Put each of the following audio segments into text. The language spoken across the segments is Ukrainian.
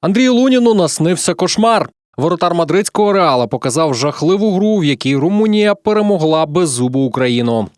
Андрію Луніну наснився кошмар. Воротар мадридського реала показав жахливу гру, в якій Румунія перемогла беззубу Україну.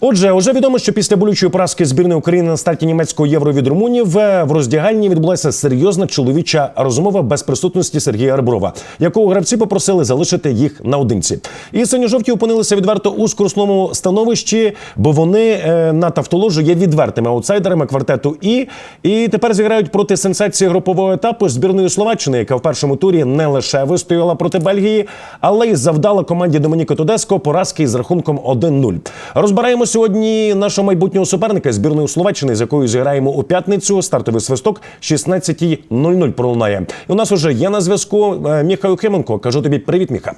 Отже, уже відомо, що після болючої поразки збірної України на старті німецького євро від румунів в роздягальні відбулася серйозна чоловіча розмова без присутності Сергія Реброва, якого гравці попросили залишити їх наодинці. І синьо-жовті опинилися відверто у скрусному становищі, бо вони е, на тавтоложу є відвертими аутсайдерами квартету І. І тепер зіграють проти сенсації групового етапу збірної Словаччини, яка в першому турі не лише вистояла проти Бельгії, але й завдала команді Домініко Тодеско поразки з рахунком 1-0. Розбираємо сьогодні нашого майбутнього суперника збірної Словаччини, з якою зіграємо у п'ятницю. Стартовий свисток 16.00 пролунає. І у нас уже є на зв'язку е, Міха Юхименко. Кажу тобі привіт, Міха.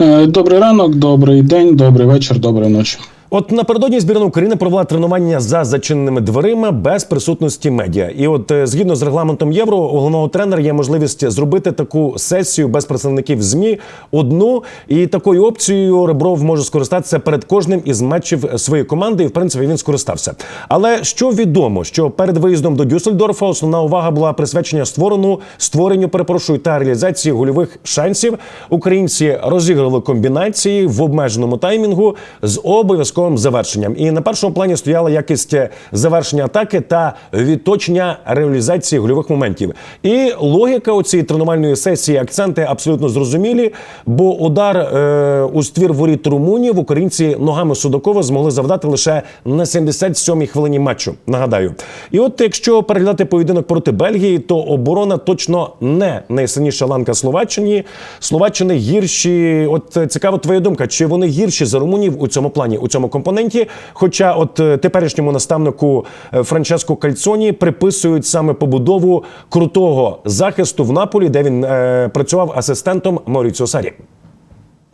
Е, Добрий ранок, добрий день, добрий вечір, доброї ночі. От напередодні збірна України провела тренування за зачиненими дверима без присутності медіа. І от е, згідно з регламентом євро, у головного тренера є можливість зробити таку сесію без представників змі одну. І такою опцією Ребров може скористатися перед кожним із матчів своєї команди. І в принципі він скористався. Але що відомо, що перед виїздом до Дюссельдорфа основна увага була присвячена створену створенню, перепрошую, та реалізації гольових шансів. Українці розіграли комбінації в обмеженому таймінгу з обов'язковим завершенням. І на першому плані стояла якість завершення атаки та відточення реалізації гольових моментів. І логіка у цій тренувальної сесії акценти абсолютно зрозумілі, бо удар е, у ствір воріт румунів українці ногами Судакова змогли завдати лише на 77-й хвилині матчу. Нагадаю, і от якщо переглядати поєдинок проти Бельгії, то оборона точно не найсильніша ланка Словаччині. Словаччини гірші. От е, цікава твоя думка, чи вони гірші за румунів у цьому плані, у цьому компоненті? Хоча, от е, теперішньому наставнику е, Франческо Кальцоні приписують саме побудову крутого захисту в Наполі, де він е, працював асистентом Моріціо Сарі.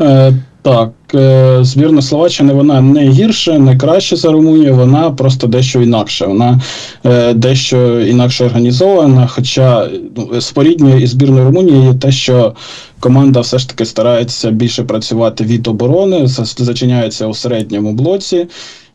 Е, так, е, збірна Словаччини вона не гірше, не краще за Румунію, вона просто дещо інакше. Вона е, дещо інакше організована. Хоча ну, і із збірною Румунії є те, що команда все ж таки старається більше працювати від оборони, зачиняється у середньому блоці.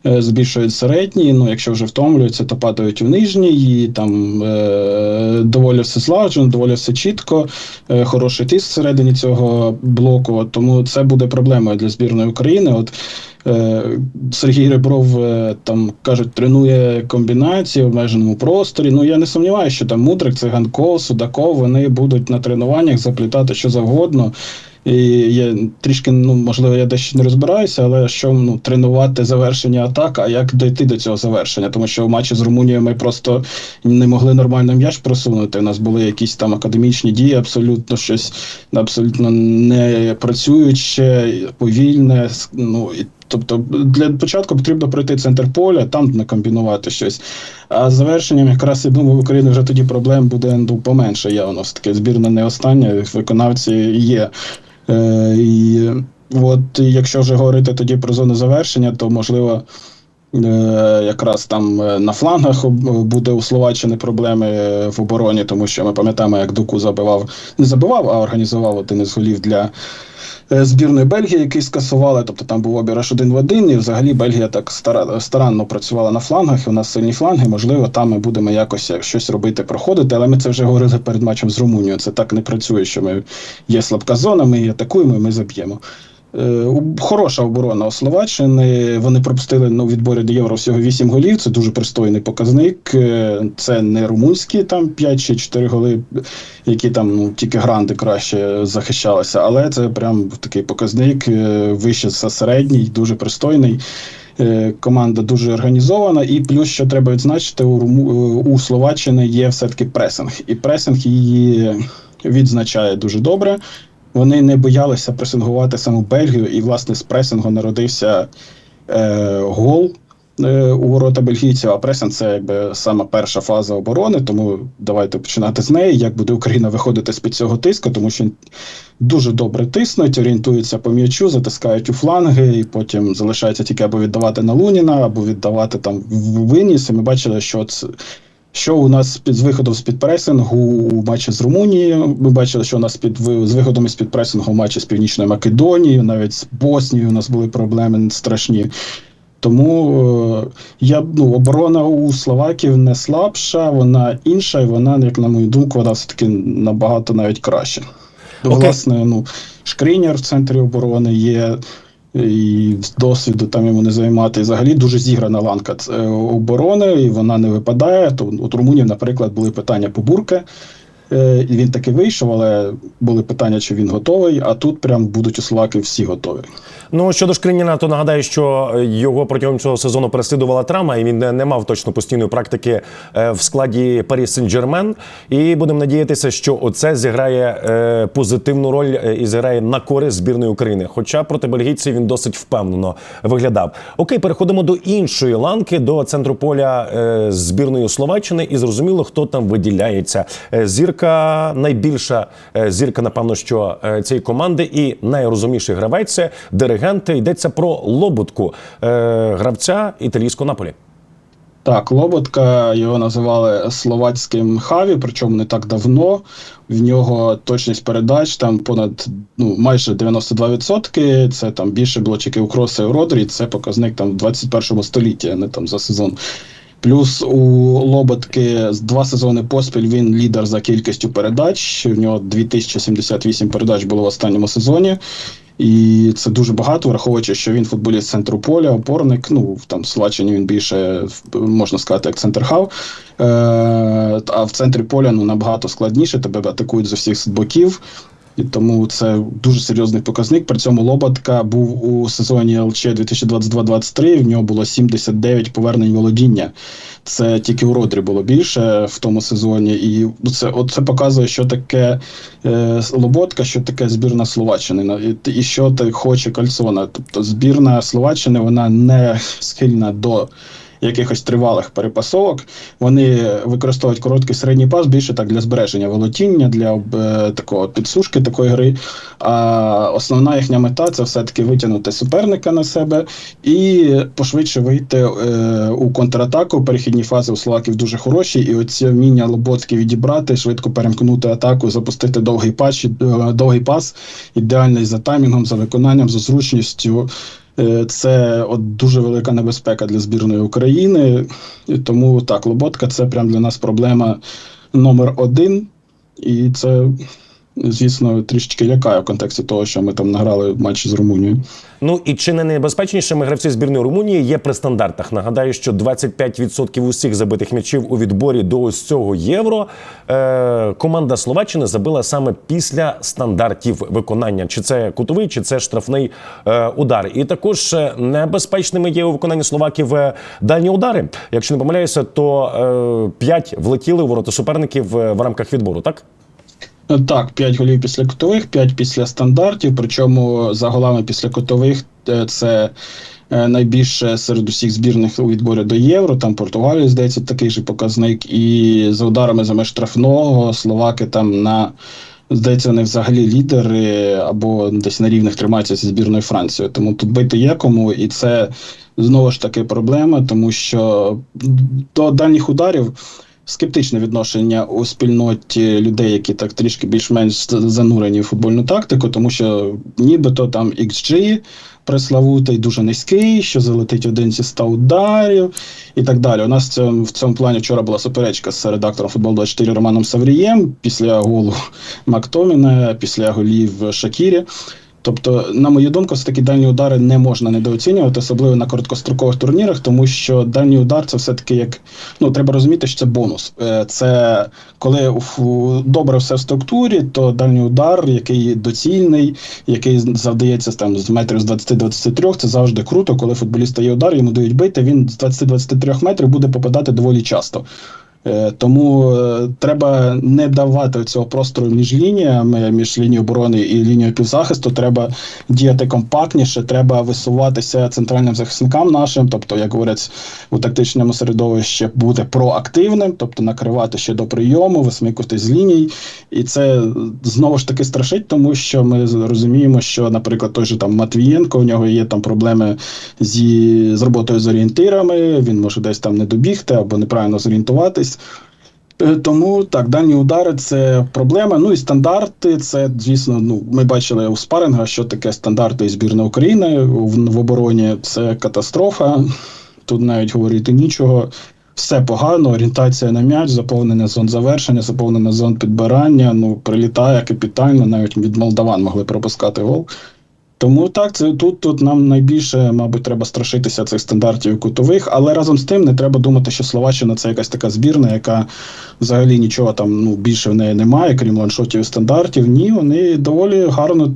Е, Збільшують середній, ну якщо вже втомлюються, то падають у нижній, і там е, доволі все злагоджено, доволі все чітко, е, хороший тиск всередині цього блоку. Тому це буде проблемою для збірної України. От е, Сергій Ребров е, там кажуть, тренує комбінації в обмеженому просторі. Ну я не сумніваюся, що там Мудрик, Циганков, Судаков вони будуть на тренуваннях заплітати що завгодно. І я трішки, ну можливо, я дещо не розбираюся, але що ну тренувати завершення атак, а як дойти до цього завершення? Тому що в матчі з Румунією ми просто не могли нормально м'яч просунути. У нас були якісь там академічні дії, абсолютно щось абсолютно не працююче, повільне. Ну і тобто для початку потрібно пройти центр поля, там накомбінувати щось. А з завершенням якраз я думаю, в Україні вже тоді проблем буде ну, поменше явно. Все таки збірна не остання, виконавці є. Е, і от якщо вже говорити тоді про зону завершення, то можливо. Е, Якраз там е, на флангах буде у Словаччини проблеми е, в обороні, тому що ми пам'ятаємо, як Дуку забивав, не забивав, а організував один із голів для е, збірної Бельгії, який скасували. Тобто там був обіраж один в один, і взагалі Бельгія так старанно працювала на флангах. і У нас сильні фланги. Можливо, там ми будемо якось щось робити, проходити. Але ми це вже говорили перед матчем з Румунією. Це так не працює, що ми є слабка зона, ми її атакуємо, і ми заб'ємо. Е, Хороша оборона у Словаччини. Вони пропустили ну, у відборі до євро всього 8 голів. Це дуже пристойний показник. Е, Це не румунські там 5 чи 4 голи, які там ну, тільки гранди краще захищалися. Але це прям такий показник е, вище за середній, дуже пристойний. Команда дуже організована, і плюс, що треба відзначити, у, Руму- у Словаччини є все-таки пресинг. І пресинг її відзначає дуже добре. Вони не боялися пресингувати саму Бельгію, і, власне, з пресингу народився е, гол е, у ворота бельгійців. А пресинг це якби саме перша фаза оборони. Тому давайте починати з неї. Як буде Україна виходити з під цього тиску, тому що дуже добре тиснуть, орієнтуються по м'ячу, затискають у фланги, і потім залишається тільки або віддавати на Луніна, або віддавати там в виніс. І ми бачили, що це. Що у нас під з виходом з під пресингу у матчі з Румунією? Ми бачили, що у нас під з виходом із під пресингу матчі з Північною Македонією, навіть з Боснією у нас були проблеми страшні. Тому е, я ну, оборона у Словаків не слабша, вона інша, і вона, як на мою думку, вона все-таки набагато навіть краще. Окей. Власне, ну, Шкріняр в центрі оборони є, і досвіду там йому не займати. Взагалі дуже зіграна ланка е, оборони, і вона не випадає. То от Румунів, наприклад, були питання по бурке. Е, І він таки вийшов, але були питання, чи він готовий. А тут прям будуть у Словаків всі готові. Ну щодо Шкриніна, то нагадаю, що його протягом цього сезону переслідувала травма, і він не мав точно постійної практики е, в складі Парі Сен-Джермен. І будемо надіятися, що оце зіграє е, позитивну роль е, і зіграє на користь збірної України. Хоча проти бельгійців він досить впевнено виглядав. Окей, переходимо до іншої ланки, до центру поля е, збірної Словаччини, і зрозуміло, хто там виділяється. Е, Зірка найбільша е, зірка, напевно, що е, цієї команди, і найрозумніший гравець це диригент. Йдеться про Лоботку, е, гравця італійського наполі. Так, Лоботка його називали словацьким хаві, причому не так давно. В нього точність передач там понад ну майже 92%. Це там більше блочиків кроса і родрі. Це показник там в 21 столітті, а не там за сезон. Плюс у Лоботки два сезони поспіль він лідер за кількістю передач. У нього 2078 передач було в останньому сезоні. І це дуже багато, враховуючи, що він футболіст центру поля, опорник. Ну там в Словаччині він більше можна сказати, як центр-хав. Е, а в центрі поля ну набагато складніше, тебе атакують з усіх боків. І тому це дуже серйозний показник. При цьому Лоботка був у сезоні ЛЧ 2022-2023, В нього було 79 повернень володіння. Це тільки у Родрі було більше в тому сезоні. І ну, це це показує, що таке е, Лоботка, що таке збірна Словаччини, і, і що ти хоче Кальцона. Тобто збірна Словаччини вона не схильна до якихось тривалих перепасовок. Вони використовують короткий середній пас більше так для збереження володіння, для е, такого підсушки такої гри. А основна їхня мета це все-таки витягнути суперника на себе і пошвидше вийти е, у контратаку. Перехідні фази у Словаків дуже хороші, і оці вміння Лоботки відібрати, швидко перемкнути атаку, запустити довгий пас, е, довгий пас, ідеальний за таймінгом, за виконанням, за зручністю. Е, Це от дуже велика небезпека для збірної України. І тому так, Лоботка це прям для нас проблема номер один. І це, звісно, трішечки лякає в контексті того, що ми там награли матчі з Румунією. Ну і чи не найбезпечнішими гравці збірної Румунії є при стандартах? Нагадаю, що 25% усіх забитих м'ячів у відборі до ось цього євро е, команда Словаччини забила саме після стандартів виконання. Чи це кутовий, чи це штрафний е, удар. І також е, небезпечними є у виконанні словаків е, дальні удари. Якщо не помиляюся, то е, 5 влетіли у ворота суперників е, в рамках відбору. Так Так, 5 голів після кутових, 5 після стандартів. Причому за голами після кутових е, це е, найбільше серед усіх збірних у відборі до євро. Там Португалія, здається, такий же показник. І за ударами за меж штрафного словаки там на. Здається, вони взагалі лідери або десь на рівних тримаються зі збірною Францією. Тому тут бити є і це знову ж таки проблема, тому що до дальніх ударів скептичне відношення у спільноті людей, які так трішки більш-менш занурені в футбольну тактику, тому що нібито там XG преславутий дуже низький, що залетить один зі 100 ударів і так далі. У нас в цьому, плані вчора була суперечка з редактором футбол 24 Романом Саврієм після голу Мактоміна, після голів Шакірі. Тобто, на мою думку, все таки дальні удари не можна недооцінювати, особливо на короткострокових турнірах, тому що дальній удар це все-таки як ну треба розуміти, що це бонус. Е, Це коли добре все в структурі, то дальній удар, який доцільний, який завдається там з метрів з 20-23, це завжди круто. Коли футболіст стає удар, йому дають бити, він з 20-23 метрів буде попадати доволі часто. Е, Тому е, треба не давати цього простору між лініями, між лінією оборони і лінією півзахисту. Треба діяти компактніше, треба висуватися центральним захисникам нашим, тобто, як говорять у тактичному середовищі, бути проактивним, тобто накривати ще до прийому, висмикувати з ліній. І це знову ж таки страшить, тому що ми розуміємо, що, наприклад, той же там Матвієнко, у нього є там проблеми зі з роботою з орієнтирами, він може десь там не добігти або неправильно зорієнтуватись. Е, Тому так, дальні удари це проблема. Ну і стандарти. Це звісно, ну ми бачили у спарингах, що таке стандарти і збірна України в, в обороні. Це катастрофа. Тут навіть говорити нічого. Все погано, орієнтація на м'яч, заповнення зон завершення, заповнення зон підбирання. Ну, прилітає капітально, навіть від молдаван могли пропускати гол. Тому так, це тут, тут нам найбільше, мабуть, треба страшитися цих стандартів кутових, але разом з тим не треба думати, що Словаччина це якась така збірна, яка взагалі нічого там ну, більше в неї немає, крім ланшотів і стандартів. Ні, вони доволі гарно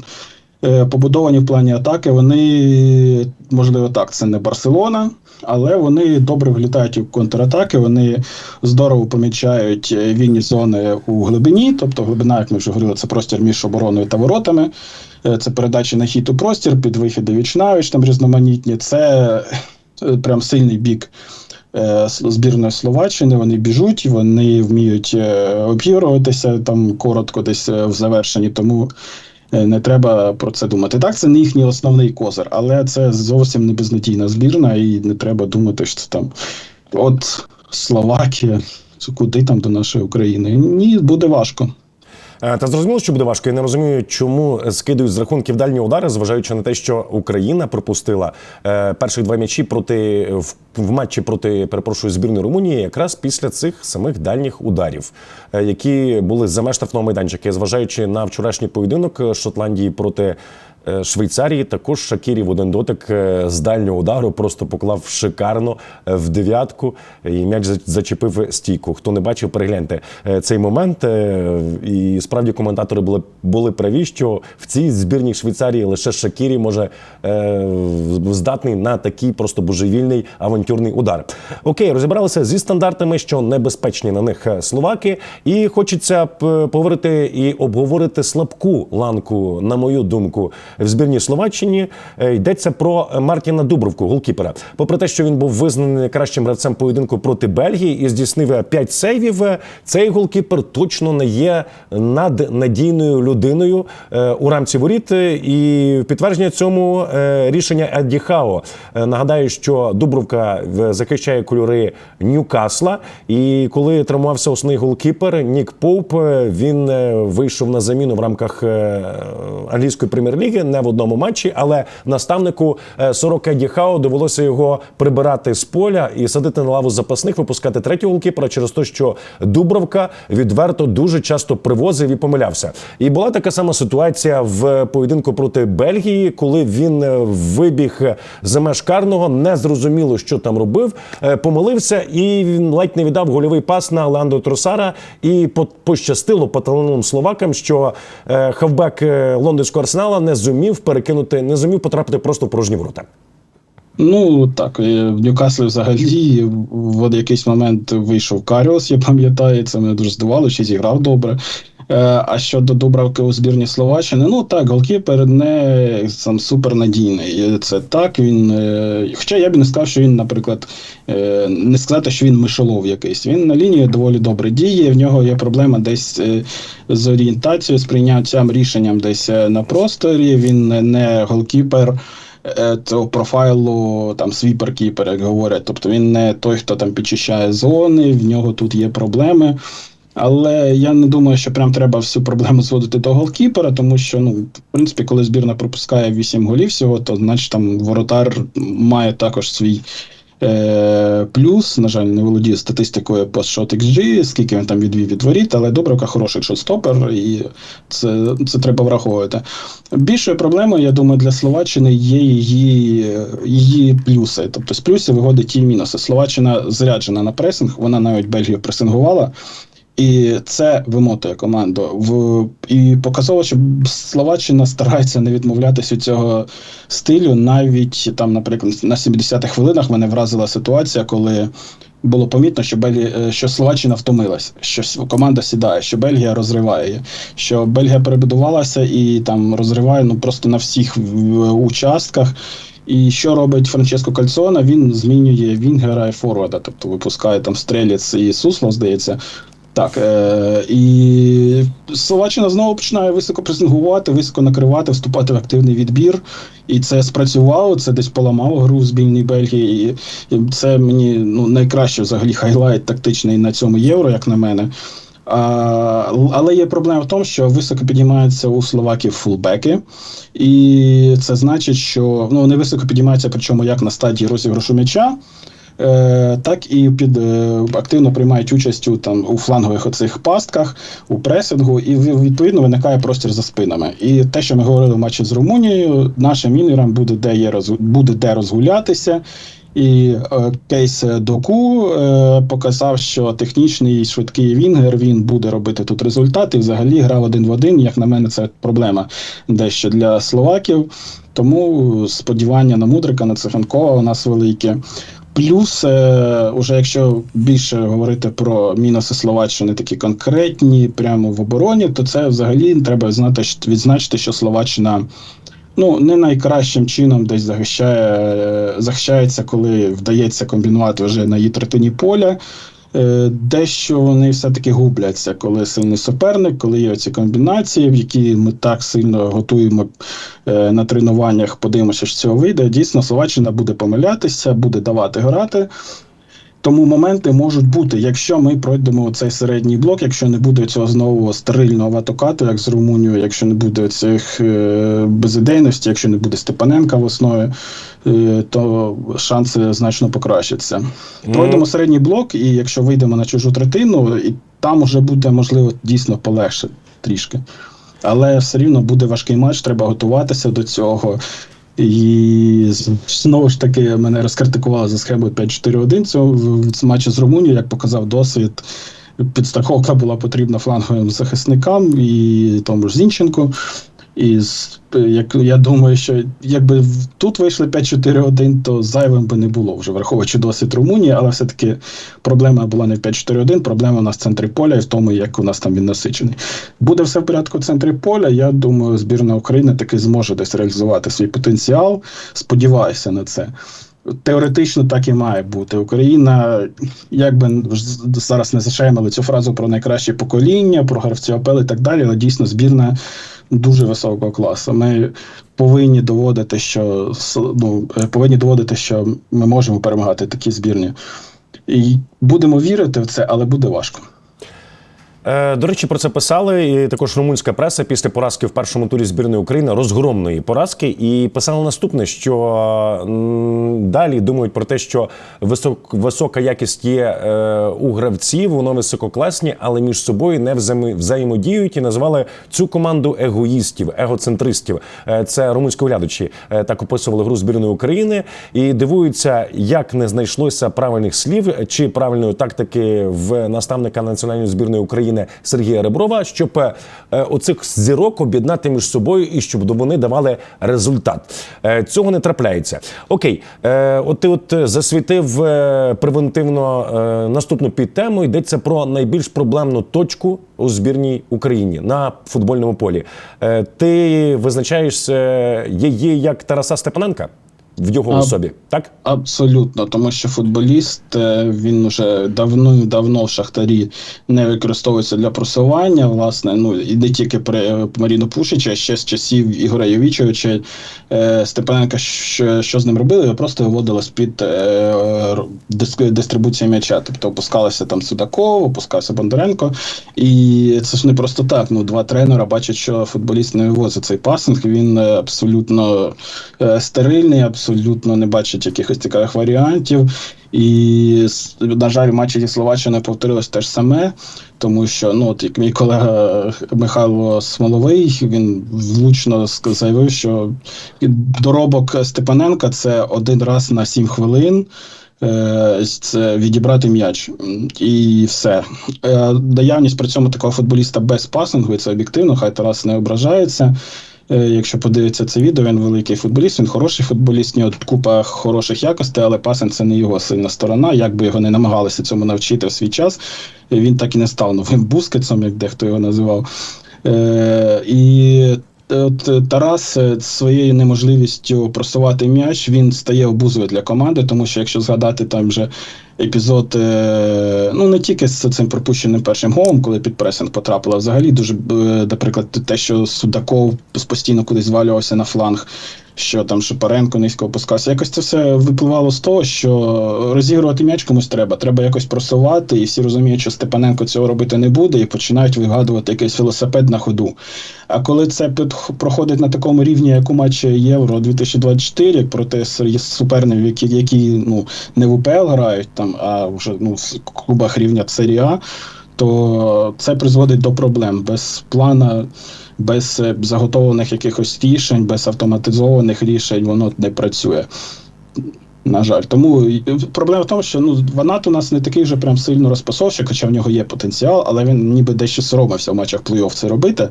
е, побудовані в плані атаки. Вони, можливо, так, це не Барселона, але вони добре влітають у контратаки, вони здорово помічають е, вільні зони у глибині. Тобто глибина, як ми вже говорили, це простір між обороною та воротами. Е, Це передачі на хід у простір, під вихіди віч-навіч, там різноманітні. Це е, прям сильний бік збірної Словаччини. Вони біжуть, вони вміють обігруватися там коротко десь в завершенні, тому не треба про це думати. Так, це не їхній основний козир, але це зовсім не безнадійна збірна, і не треба думати, що там от Словакія, куди там до нашої України. Ні, буде важко. Е, Та зрозуміло, що буде важко. Я не розумію, чому скидують з рахунків дальні удари, зважаючи на те, що Україна пропустила е, перших два м'ячі проти в, матчі проти перепрошую збірної Румунії, якраз після цих самих дальніх ударів, е, які були за меж штрафного майданчика. Зважаючи на вчорашній поєдинок Шотландії проти. Е, Швейцарії також Шакірів один дотик е, з дальнього удару просто поклав шикарно е, в дев'ятку і м'яч зачепив стійку. Хто не бачив, перегляньте цей момент. І справді коментатори були, були праві, що в цій збірній Швейцарії лише Шакірі може здатний на такий просто божевільний авантюрний удар. Окей, розібралися зі стандартами, що небезпечні на них словаки, і хочеться поговорити і обговорити слабку ланку, на мою думку, в збірній Словаччині. Е, Йдеться про Мартіна Дубровку, голкіпера. Попри те, що він був визнаний найкращим гравцем поєдинку проти Бельгії і здійснив 5 сейвів, е, цей голкіпер точно не є наднадійною людиною е, у рамці воріт. І в підтвердження цьому рішення Едді Хао. Нагадаю, що Дубровка захищає кольори Ньюкасла. І коли травмувався основний голкіпер Нік Поуп, він вийшов на заміну в рамках англійської прем'єр-ліги не в одному матчі, але наставнику е, 40 Хао довелося його прибирати з поля і садити на лаву запасних, випускати третього голкіпера через те, що Дубровка відверто дуже часто привозив і помилявся. І була така сама ситуація в поєдинку проти Бельгії, коли він е, вибіг за меж карного, не зрозуміло, що там робив, е, помилився, і він ледь не віддав гольовий пас на Ландо Тросара. І по- пощастило поталановим словакам, що е, хавбек е, лондонського арсенала не зумів перекинути, не зумів потрапити просто в порожні ворота. Ну так, е, в Ньюкаслі взагалі в якийсь момент вийшов Каріос, я пам'ятаю, це мене дуже здивувало, що зіграв добре. Е, А щодо Дубравки у збірні Словаччини, ну так, голкіпер не сам супернадійний. Це так, він. е, Хоча я б не сказав, що він, наприклад, е, не сказати, що він мишолов якийсь. Він на лінії доволі добре діє. В нього є проблема десь з орієнтацією, з прийняттям рішенням десь на просторі. Він не- голкіпер цього профайлу там свіпер-кіпер, як говорять. Тобто він не той, хто там підчищає зони, в нього тут є проблеми. Але я не думаю, що прям треба всю проблему зводити до голкіпера, тому що, ну, в принципі, коли збірна пропускає 8 голів всього, то значить там воротар має також свій е, плюс. На жаль, не володію статистикою по shot XG, скільки він там відвів від воріт, але Добровка хороший шотстопер, і це, це треба враховувати. Більшою проблемою, я думаю, для Словаччини є її, її плюси. Тобто з плюсів виходить і мінуси. Словаччина заряджена на пресинг, вона навіть Бельгію пресингувала. І це вимотує команду. В і показово, що Словаччина старається не відмовлятися від цього стилю. Навіть там, наприклад, на 70-х хвилинах мене вразила ситуація, коли було помітно, що Бельгія, е, що Словаччина втомилась, що команда сідає, що Бельгія розриває, що Бельгія перебудувалася і там розриває ну просто на всіх участках. І що робить Франческо Кальцона? Він змінює Вінгера і Форварда, тобто випускає там Стреліц і Суслов, здається. Так, е, і Словаччина знову починає високо пресингувати, високо накривати, вступати в активний відбір. І це спрацювало, це десь поламало гру в збірній Бельгії. І, це мені ну, найкраще взагалі хайлайт тактичний на цьому євро, як на мене. А, але є проблема в тому, що високо підіймаються у словаків фулбеки, і це значить, що ну, вони високо підіймаються, причому як на стадії розіграшу м'яча, так і під е, активно приймають участь у там у флангових оцих пастках, у пресингу, і відповідно виникає простір за спинами. І те, що ми говорили в матчі з Румунією, нашим мінерам буде де є роз, буде де розгулятися. І е, кейс Доку е, показав, що технічний швидкий Вінгер він буде робити тут результати. Взагалі грав один в один. Як на мене, це проблема дещо для словаків. Тому сподівання на Мудрика, на Циганкова у нас велике. Плюс, е, уже якщо більше говорити про мінуси Словаччини, такі конкретні, прямо в обороні, то це взагалі треба знати, відзначити, що Словаччина ну, не найкращим чином десь захищає, е, захищається, коли вдається комбінувати вже на її третині поля. Е, Дещо вони все-таки губляться, коли сильний суперник, коли є ці комбінації, в які ми так сильно готуємо е, на тренуваннях, подивимося, що цього вийде. Дійсно, Словаччина буде помилятися, буде давати грати. Тому моменти можуть бути, якщо ми пройдемо цей середній блок, якщо не буде цього знову стерильного ватокату, як з Румунією, якщо не буде цих е, безідейності, якщо не буде Степаненка в основі, е, то шанси значно покращаться. Пройдемо середній блок, і якщо вийдемо на чужу третину, і там уже буде можливо дійсно полегше трішки. Але все рівно буде важкий матч, треба готуватися до цього. І знову ж таки мене розкритикували за схемою 5-4-1 цього в- матчі з Румунією, як показав досвід. Підстраховка була потрібна фланговим захисникам і тому ж Зінченку. І з- як я думаю, що якби тут вийшли 5-4-1, то зайвим би не було вже враховуючи досвід Румунії, але все-таки проблема була не в 5-4-1, проблема у нас в центрі поля і в тому, як у нас там він насичений. Буде все в порядку в центрі поля. Я думаю, збірна України таки зможе десь реалізувати свій потенціал. Сподіваюся на це. Теоретично так і має бути. Україна, як би зараз не зашемили цю фразу про найкраще покоління, про гравців АПЛ і так далі, але дійсно збірна дуже високого класу. Ми повинні доводити, що ну, е, повинні доводити, що ми можемо перемагати такі збірні. І будемо вірити в це, але буде важко. Е, До речі, про це писали і також румунська преса після поразки в першому турі збірної України, розгромної поразки, і писали наступне: що далі думають про те, що висок, висока якість є е, у гравців, воно висококласні, але між собою не взаємо- взаємодіють і назвали цю команду егоїстів, егоцентристів. Е, це румунські оглядачі так описували гру збірної України і дивуються, як не знайшлося правильних слів чи правильної тактики в наставника національної збірної України Сергія Реброва, щоб е, оцих зірок об'єднати між собою і щоб вони давали результат. Е, Цього не трапляється. Окей, е, от ти от засвітив превентивно наступну підтему. Йдеться про найбільш проблемну точку у збірній Україні на футбольному полі. Ти визначаєш її як Тараса Степаненка в його А- особі, так? Абсолютно, тому що футболіст е, він вже давно давно в шахтарі не використовується для просування. Власне, ну і не тільки при Маріно Пушича, а ще з часів Ігоря Йовічовича е, Степаненка, що, що з ним робили, його просто виводили з під е, дис- дистрибуції м'яча. Тобто опускалися там Судаков, опускався Бондаренко. І це ж не просто так. Ну, два тренера бачать, що футболіст не вивозить цей пасинг. Він е, абсолютно е, стерильний, абсолютно не бачить якихось цікавих варіантів. І, на жаль, матчі зі Словаччиною повторилось те ж саме, тому що ну, от як мій колега Михайло Смоловий він влучно заявив, що доробок Степаненка це один раз на 7 хвилин. е, Це відібрати м'яч і все. Е, Наявність при цьому такого футболіста без пасингу, це об'єктивно, хай Тарас не ображається. Е, Якщо подивитися це відео, він великий футболіст, він хороший футболіст, в нього тут купа хороших якостей, але пасинг це не його сильна сторона. Як би його не намагалися цьому навчити в свій час, е, він так і не став новим бускетсом, як дехто його називав. Е, і от Тарас своєю неможливістю просувати м'яч він стає обузою для команди, тому що якщо згадати там вже епізод, е, ну не тільки з цим пропущеним першим голом, коли під пресинг потрапила, взагалі дуже, е, наприклад, те, що Судаков постійно кудись звалювався на фланг, що там Шипаренко низько опускався. Якось це все випливало з того, що розігрувати м'яч комусь треба, треба якось просувати, і всі розуміють, що Степаненко цього робити не буде, і починають вигадувати якийсь велосипед на ходу. А коли це проходить на такому рівні, як у матчі Євро 2024 проти суперників, які, які ну, не в УПЛ грають, там, а вже ну, в клубах рівня Серія то це призводить до проблем без плана, без заготованих заготовлених якихось рішень, без автоматизованих рішень воно не працює. На жаль, тому е, проблема в тому, що ну Ванат у нас не такий вже прям сильно розпасовщик, хоча в нього є потенціал, але він ніби дещо соромився в матчах плей-офф це робити.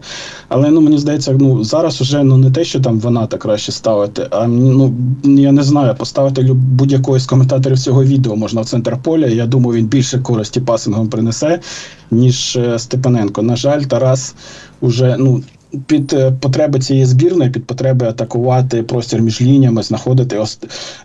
Але ну мені здається, ну зараз уже ну не те, що там Ваната краще ставити, а ну я не знаю, поставити будь-якого з коментаторів цього відео можна в центр поля. Я думаю, він більше користі пасингом принесе, ніж е, Степаненко. На жаль, Тарас уже ну. Під е, потреби цієї збірної, під потреби атакувати простір між лініями, знаходити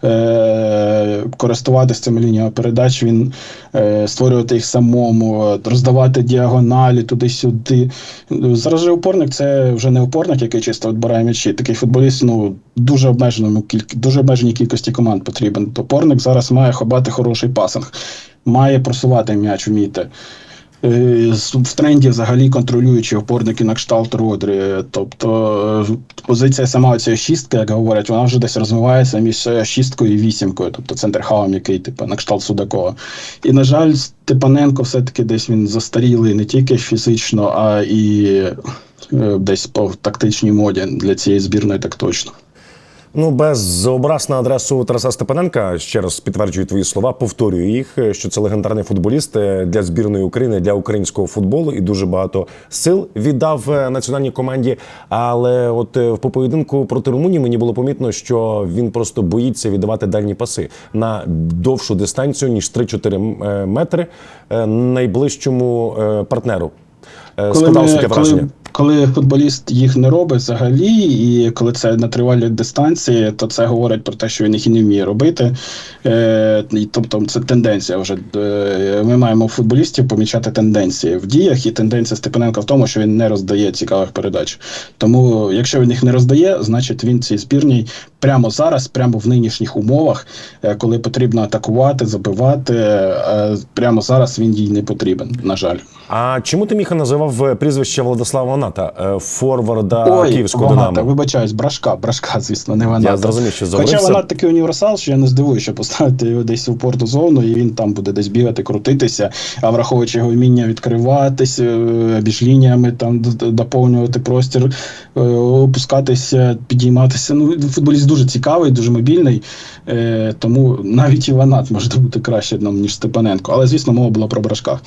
е, користуватися цими лініями передач, він е, створювати їх самому, роздавати діагоналі туди-сюди. Зараз же опорник це вже не опорник, який чисто відбирає м'ячі. Такий футболіст ну дуже обмеженому кіль- дуже обмеженій кількості команд потрібен. Опорник зараз має ховати хороший пасинг, має просувати м'яч, вміти. Е, В тренді взагалі контролюючи опорники на кшталт Родрі. Тобто е, позиція сама цієї шістки, як говорять, вона вже десь розвивається між е, шісткою і вісімкою, тобто центрхавом, який типу, на кшталт Судакова. І, на жаль, Степаненко все-таки десь він застарілий не тільки фізично, а і десь по тактичній моді для цієї збірної так точно. Ну, без образ на адресу Тараса Степаненка, ще раз підтверджую твої слова, повторюю їх, що це легендарний футболіст е, для збірної України, для українського футболу і дуже багато сил віддав е, національній команді. Але от е, по поєдинку проти Румунії мені було помітно, що він просто боїться віддавати дальні паси на довшу дистанцію, ніж 3-4 е, метри е, найближчому е, партнеру. Е, Складалося таке враження. коли, коли футболіст їх не робить взагалі, і коли це на тривалій дистанції, то це говорить про те, що він їх і не вміє робити. Е, тобто це тенденція вже. Е, ми маємо футболістів помічати тенденції в діях, і тенденція Степаненка в тому, що він не роздає цікавих передач. Тому, якщо він їх не роздає, значить він цій збірній прямо зараз, прямо в нинішніх умовах, е, коли потрібно атакувати, забивати, е, прямо зараз він їй не потрібен, на жаль. А чому ти Міха називав е, прізвище Владислава Ваната, е, форварда Київського Ваната, Динамо? вибачаюсь, брашка, брашка, звісно, не Ваната. Я зрозумів, що Хоча вона такий універсал, що я не здивуюся, що поставити його десь у порту зону, і він там буде десь бігати, крутитися, а враховуючи його вміння відкриватися е, між лініями, там доповнювати простір, е, опускатися, підійматися. Ну, футболіст дуже цікавий, дуже мобільний, е, тому навіть і Ванат може бути краще ніж Степаненко. Але, звісно, мова була про брашка.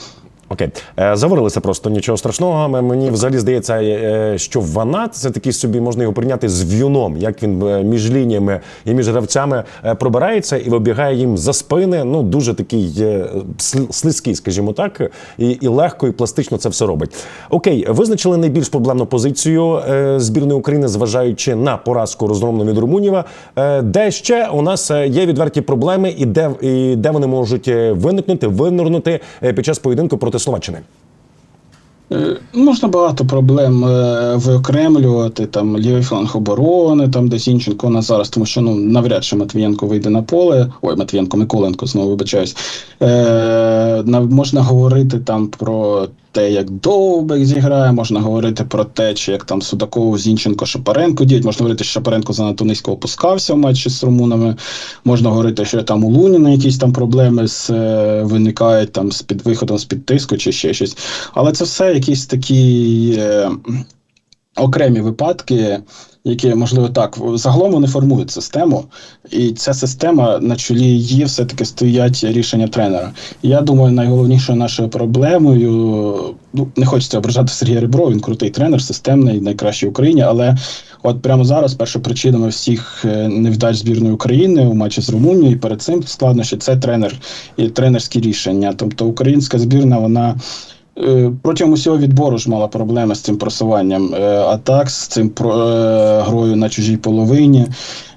Окей, Е, заварилися просто нічого страшного. Мені взагалі здається, е, що Ванат це такий собі можна його прийняти з в'юном, як він е, між лініями і між гравцями е, пробирається і вибігає їм за спини. Ну дуже такий е, слизький, скажімо так, і, і легко і пластично це все робить. Окей, визначили найбільш проблемну позицію е, збірної України, зважаючи на поразку розгромну від Румуніва. Е, Де ще у нас е, є відверті проблеми, і де, і де вони можуть е, виникнути, винурнути е, під час поєдинку проти Словаччини? Е, Можна багато проблем е, виокремлювати, там лівий фланг оборони, там де Зінченко у зараз, тому що ну навряд чи Матвієнко вийде на поле. Ой, Матвієнко, Миколенко, знову вибачаюсь. Е, можна говорити там про те, як Довбек зіграє, можна говорити про те, чи як там Судаков, Зінченко, Шапаренко діють. Можна говорити, що Шапаренко занадто низько опускався в матчі з румунами. Можна говорити, що там у Луніна якісь там проблеми з, е, виникають там з під виходом, з під тиску чи ще щось. Але це все якісь такі е, окремі випадки, які, можливо, так, загалом вони формують систему, і ця система на чолі її все-таки стоять рішення тренера. Я думаю, найголовнішою нашою проблемою, ну не хочеться ображати Сергія Ребро, він крутий тренер, системний, найкращий в Україні, але от прямо зараз першопричинами всіх е, невдач збірної України у матчі з Румунією, перед цим складнощі це тренер і тренерські рішення. Тобто українська збірна, вона. Е, Протягом усього відбору ж мала проблеми з цим просуванням е, атак, з цим про, е, грою на чужій половині.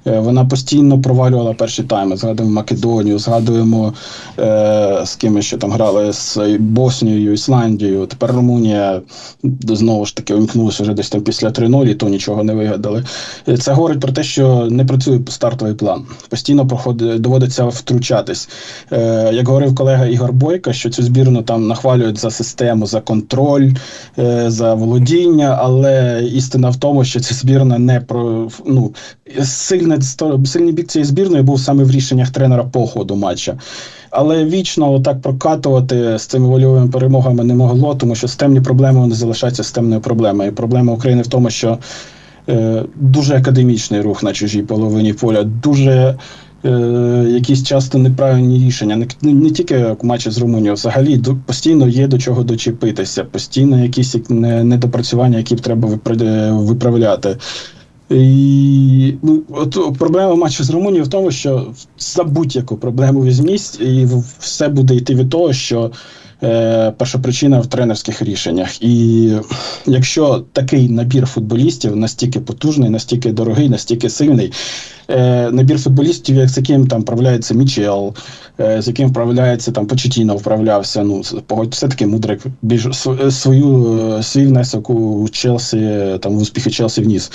Е, Вона постійно провалювала перші тайми. Згадуємо Македонію, згадуємо е, з ким ще там грали з Боснією, Ісландією. Тепер Румунія знову ж таки вимкнулася вже десь там після 3-0, і то нічого не вигадали. Е, Це говорить про те, що не працює стартовий план. Постійно проходить, доводиться втручатись. Е, як говорив колега Ігор Бойко, що цю збірну там нахвалюють за систему, за контроль, е, за володіння, але істина в тому, що ця збірна не про ну сильне сильний бік цієї збірної був саме в рішеннях тренера по ходу матча. Але вічно так прокатувати з цими вольовими перемогами не могло, тому що системні проблеми вони залишаються системною проблемою. І проблема України в тому, що е, дуже академічний рух на чужій половині поля, дуже е, якісь часто неправильні рішення. Не, не, тільки як матчі з Румунією, взагалі до, постійно є до чого дочепитися, постійно якісь як недопрацювання, які б треба випра- виправляти. І ну, от проблема матчу з Румунією в тому, що за будь-яку проблему візьмість, і все буде йти від того, що е, перша причина в тренерських рішеннях. І якщо такий набір футболістів настільки потужний, настільки дорогий, настільки сильний, е, набір футболістів, як з яким там вправляється Мічел, е, з яким вправляється там Почетіно вправлявся. Ну погодь, все-таки мудрик більш свою свій внесок у Челсі, там в успіхи Челсі вніс.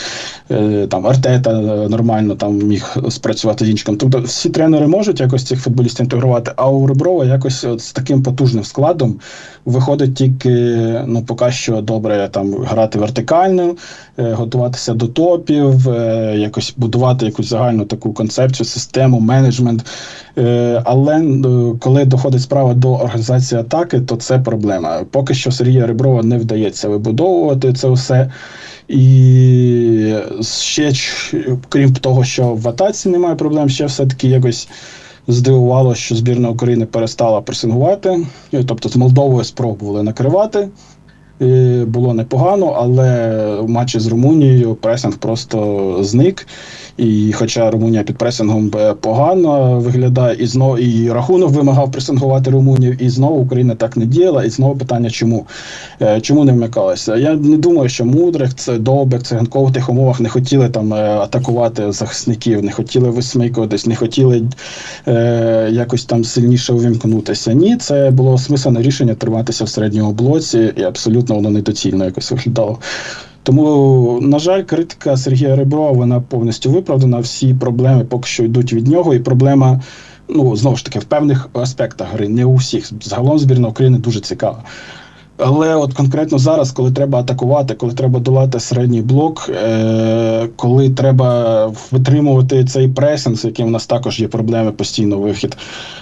Там Артета нормально там міг спрацювати з іншим. Тобто всі тренери можуть якось цих футболістів інтегрувати, а у Реброва якось от з таким потужним складом виходить тільки ну поки що добре там грати вертикально, е, готуватися до топів, е, якось будувати якусь загальну таку концепцію, систему, менеджмент. Е, Але коли доходить справа до організації атаки, то це проблема. Поки що Сергія Реброва не вдається вибудовувати це все. І ще крім того, що в атаці немає проблем, ще все-таки якось здивувало, що збірна України перестала пресингувати. Тобто з Молдовою спробували накривати. Було непогано, але в матчі з Румунією пресинг просто зник. І хоча Румунія під пресингом е, погано виглядає, і знову і рахунок вимагав пресингувати Румунію, і знову Україна так не діяла. І знову питання, чому? Е, Чому не вмикалася? Я не думаю, що Мудрик, це Довбек, Циганков в тих умовах не хотіли там е, атакувати захисників, не хотіли висмикуватись, не хотіли е, якось там сильніше увімкнутися. Ні, це було смисленне рішення триматися в середньому блоці, і абсолютно воно недоцільно якось виглядало. Тому, на жаль, критика Сергія Реброва вона повністю виправдана. Всі проблеми поки що йдуть від нього, і проблема. Ну, знову ж таки, в певних аспектах гри, не у всіх. Загалом збірна України дуже цікава. Але от конкретно зараз, коли треба атакувати, коли треба долати середній блок, е- коли треба витримувати цей пресинг, з яким у нас також є проблеми постійно вихід,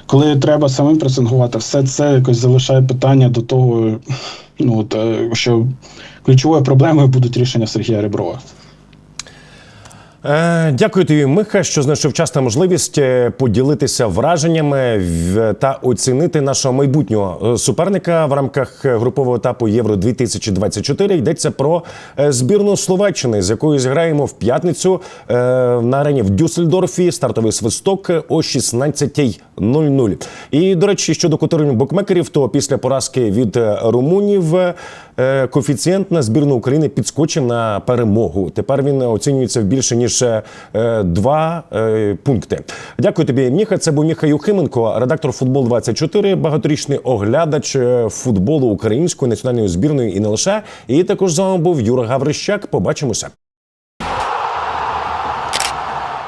коли треба самим пресингувати, все це якось залишає питання до того, ну от е, що ключовою проблемою будуть рішення Сергія Реброва. Е, Дякую тобі, Миха, що знайшов час та можливість е, поділитися враженнями та оцінити нашого майбутнього суперника в рамках групового етапу Євро 2024 Йдеться про збірну Словаччини, з якою зіграємо в п'ятницю на арені в Дюссельдорфі. Стартовий свисток о 16.00. І до речі, щодо котирень букмекерів, то після поразки від е, румунів е, коефіцієнт на збірну України підскочив на перемогу. Тепер він оцінюється в більше ніж е, два пункти. Дякую тобі, Міха. Це був Міха Юхименко, редактор футбол 24 багаторічний оглядач футболу української національної збірної і не лише. І також з вами був Юра Гаврищак. Побачимося.